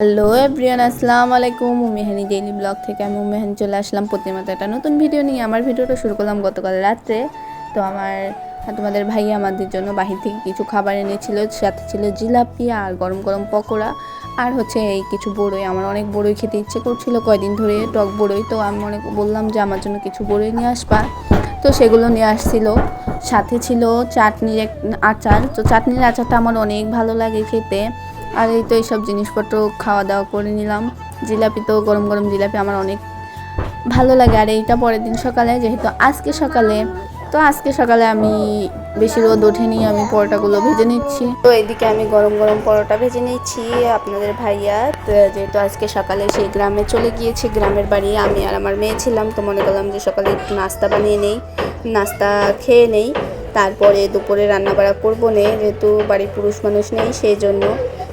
Hello everyone আসসালামু আলাইকুম। Umehani daily blog থেকে আমি উমেহানি চলে আসলাম প্রতিমতো একটা নতুন ভিডিও নিয়ে। আমার ভিডিওটা শুরু করলাম গতকাল রাত্রে। তো আমার, তোমাদের ভাই আমাদের জন্য বাহির থেকে কিছু খাবার এনেছিল। সাথে ছিল জিলাপি আর গরম গরম পকোড়া। আর হচ্ছে এই কিছু বড়ই। আমার অনেক বড়ই খেতে ইচ্ছে করছিল কয়দিন ধরে টক বড়ই। তো আমি অনেক বললাম যে আমার জন্য কিছু বড়ই নিয়ে আসবা। তো সেগুলো নিয়ে আসছিল। সাথে ছিল চাটনির এক আচার। তো চাটনির আচারটা আমার অনেক ভালো লাগে খেতে। আর এই তো এইসব জিনিসপত্র খাওয়া দাওয়া করে নিলাম। জিলাপি তো গরম গরম জিলাপি আমার অনেক ভালো লাগে। আর এইটা পরের দিন সকালে, যেহেতু আজকে সকালে, তো আজকে সকালে আমি বেশি রোদ ওঠেনি, আমি পরোটাগুলো ভেজে নিচ্ছি। তো এইদিকে আমি গরম গরম পরোটা ভেজে নিচ্ছি। আপনাদের ভাইয়া যেহেতু আজকে সকালে সেই গ্রামে চলে গিয়েছে, গ্রামের বাড়ি আমি আর আমার মেয়ে ছিলাম, তো মনে করলাম যে সকালে একটু নাস্তা বানিয়ে নেই, নাস্তা খেয়ে নেই। তারপরে দুপুরে রান্নাবাড়া করব নে, যেহেতু বাড়ির পুরুষ মানুষ নেই, সেই জন্য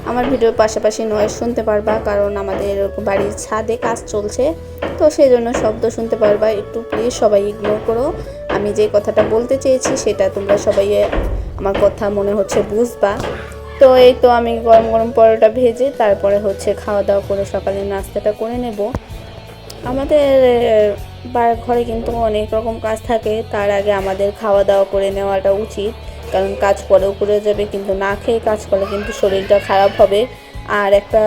আমার ভিডিওর পাশাপাশি নয়েজ শুনতে পারবা, কারণ আমাদের বাড়ির ছাদে কাজ চলছে। তো সেই জন্য শব্দ শুনতে পারবা, একটু প্লিজ সবাই ইগনোর করো। আমি যে কথাটা বলতে চেয়েছি, সেটা তোমরা সবাই আমার কথা মনে হচ্ছে বুঝবা। তো এই তো আমি গরম গরম পরোটা ভেজে, তারপরে হচ্ছে খাওয়া দাওয়া করে সকালে নাস্তাটা করে নেব। আমাদের ঘরে কিন্তু অনেক রকম কাজ থাকে, তার আগে আমাদের খাওয়া দাওয়া করে নেওয়াটা উচিত। কারণ কাজ পরেও করে যাবে, কিন্তু না খেয়ে কাজ করলে কিন্তু শরীরটা খারাপ হবে। আর একটা,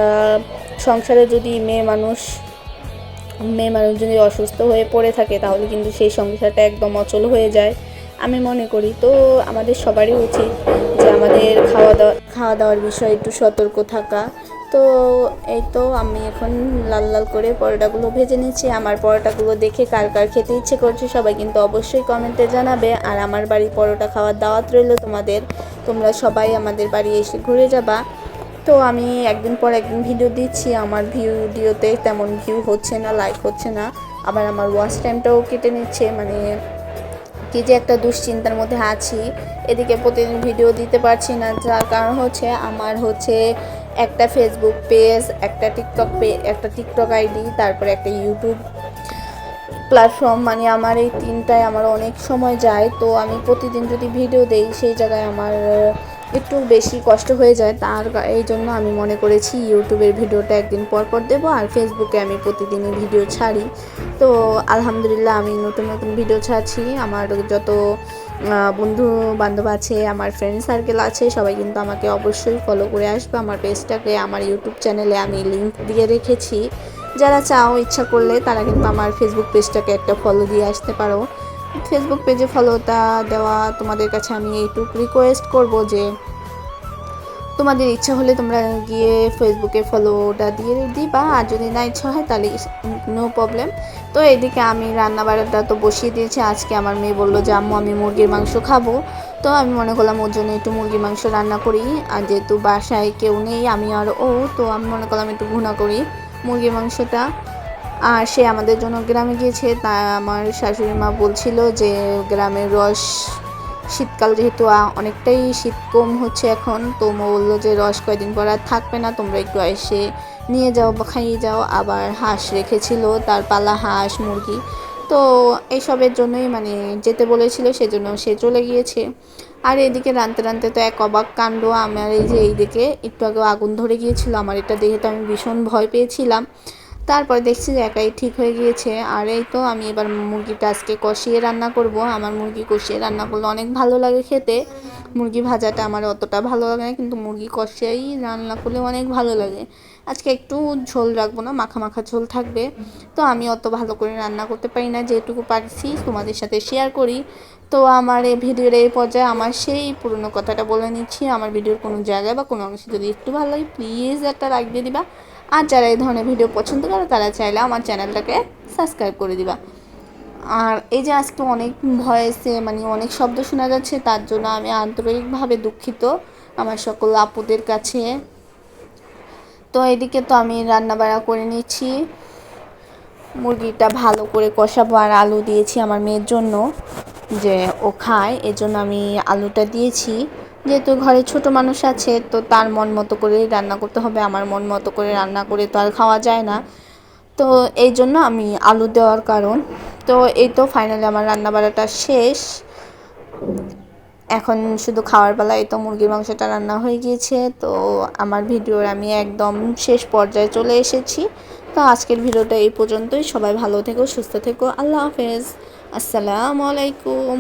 সংসারে যদি মেয়ে মানুষ মেয়ে মানুষ যদি অসুস্থ হয়ে পড়ে থাকে, তাহলে কিন্তু সেই সংসারটা একদম অচল হয়ে যায়। আমি মনে করি, তো আমাদের সবারই উচিত যে আমাদের খাওয়া দাওয়া, খাওয়া দাওয়ার বিষয়ে একটু সতর্ক থাকা। তো এই তো আমি এখন লাল লাল করে পরোটাগুলো ভেজে নিচ্ছি। আমার পরোটাগুলো দেখে কার কার খেতে ইচ্ছে করছে সবাই কিন্তু অবশ্যই কমেন্টে জানাবে। আর আমার বাড়ি পরোটা খাওয়ার দাওয়াত রইল তোমাদের। তোমরা সবাই আমাদের বাড়ি এসে ঘুরে যাবা। তো আমি একদিন পর একদিন ভিডিও দিচ্ছি। আমার ভিডিওতে তেমন ভিউ হচ্ছে না লাইক হচ্ছে না। আবার আমার ওয়াচ টাইমটাও কেটে নিচ্ছে। মানে কি যে একটা দুশ্চিন্তার মধ্যে আছি। এদিকে প্রতিদিন ভিডিও দিতে পারছি না। যার কারণ হচ্ছে, আমার হচ্ছে একটা ফেসবুক পেজ একটা টিকটক পে একটা টিকটক আইডি তারপরে একটা ইউটিউব প্ল্যাটফর্ম মানে আমার এই তিনটায় আমার অনেক সময় যায়। তো আমি প্রতিদিন যদি ভিডিও দেই, সেই জায়গায় আমার একটু বেশি কষ্ট হয়ে যায়। তার এই জন্য আমি মনে করেছি ইউটিউবের ভিডিওটা একদিন পর পর দেবো, আর ফেসবুকে আমি প্রতিদিনই ভিডিও ছাড়ি। তো আলহামদুলিল্লাহ আমি নতুন নতুন ভিডিও ছাড়ছি। আমার যত বন্ধু বান্ধব আছে, আমার ফ্রেন্ড সার্কেল আছে, সবাই কিন্তু আমাকে অবশ্যই ফলো করে আসবে। আমার পেজটাকে আমার ইউটিউব চ্যানেলে আমি লিঙ্ক দিয়ে রেখেছি। যারা চাও, ইচ্ছা করলে তারা কিন্তু আমার ফেসবুক পেজটাকে একটা ফলো দিয়ে আসতে পারো। ফেসবুক পেজে ফলোটা দেওয়া তোমাদের কাছে আমি এইটুক রিকোয়েস্ট করব যে তোমাদের ইচ্ছা হলে তোমরা গিয়ে ফেসবুকে ফলোটা দিয়ে দিবা, আর যদি না ইচ্ছা হয় তাহলে নো প্রবলেম তো এদিকে আমি রান্না বাড়াটা তো বসিয়ে দিয়েছি, আজকে আমার মেয়ে বলল যে, আম্মু, আমি মুরগির মাংস খাব। তো আমি মনে করলাম ওর জন্য একটু মুরগির মাংস রান্না করি, আর যেহেতু বাসায় কেউ নেই, আমি আর ও, তো আমি মনে করলাম একটু ঘুনা করি মুরগির মাংসটা। আর সে আমাদের জন্য গ্রামে গিয়েছে, তা আমার শাশুড়ি মা বলছিল যে, গ্রামের রস শীতকাল যেহেতু অনেকটাই শীত কম হচ্ছে এখন, তো বলল যে রস কয়দিন পর আর থাকবে না, তোমরা একটু এসে নিয়ে যাও বা খাইয়ে যাও। আবার হাঁস রেখেছিল, তার পালা হাঁস, মুরগি, তো এইসবের জন্যই মানে যেতে বলেছিল, সেজন্য সে চলে গিয়েছে। আর এদিকে রানতে রানতে তো এক অবাক কাণ্ড, আমার এই যে এইদিকে একটু আগে আগুন ধরে গিয়েছিল, আমার এটা দেখে তো আমি ভীষণ ভয় পেয়েছিলাম। তারপর দেখছি যে একাই ঠিক হয়ে গিয়েছে। আর এই তো আমি এবার মুরগিটা আজকে কষিয়ে রান্না করব। আমার মুরগি কষিয়ে রান্না করলে অনেক ভালো লাগে খেতে। মুরগি ভাজাটা আমার অতটা ভালো লাগে না, কিন্তু মুরগি কষিয়েই রান্না করলে অনেক ভালো লাগে। আজকে একটু ঝোল রাখব না, মাখা মাখা ঝোল থাকবে। তো আমি অত ভালো করে রান্না করতে পারি না, যেটুকু পারছি তোমাদের সাথে শেয়ার করি। তো আমার এই ভিডিওর এই পর্যায়ে আমার সেই পুরনো কথাটা বলে নিচ্ছি। আমার ভিডিওর কোনো জায়গায় বা কোনো অংশে যদি একটু ভালো লাগে প্লিজ একটা লাইক দিয়ে দিবা। আর যারা এই ধরনের ভিডিও পছন্দ করে, তারা চাইলে আমার চ্যানেলটাকে সাবস্ক্রাইব করে দিবা। আর এই যে আজকে অনেক ভয়েসে মানে অনেক শব্দ শোনা যাচ্ছে, তার জন্য আমি আন্তরিকভাবে দুঃখিত আমার সকল আপুদের কাছে। তো এদিকে তো আমি রান্না বাড়া করে নিচ্ছি। মুরগিটা ভালো করে কষাবো আর আলু দিয়েছি আমার মেয়ের জন্য। যে ও খায়, এজন্য আমি আলুটা দিয়েছি। যেহেতু ঘরে ছোট মানুষ আছে, তো তার মন মতো করে রান্না করতে হবে। আমার মন মতো করে রান্না করে তো আর খাওয়া যায় না। তো এই জন্য আমি আলু দেওয়ার কারণ। তো এই তো ফাইনালি আমার রান্না বাড়াটা শেষ। এখন শুধু খাওয়ার বেলায় তো মুরগির মাংসটা রান্না হয়ে গিয়েছে। তো আমার ভিডিওর আমি একদম শেষ পর্যায়ে চলে এসেছি। তো আজকের ভিডিওটা এই পর্যন্তই। সবাই ভালো থেকো, সুস্থ থেকো। আল্লাহ হাফেজ। আসসালামু আলাইকুম।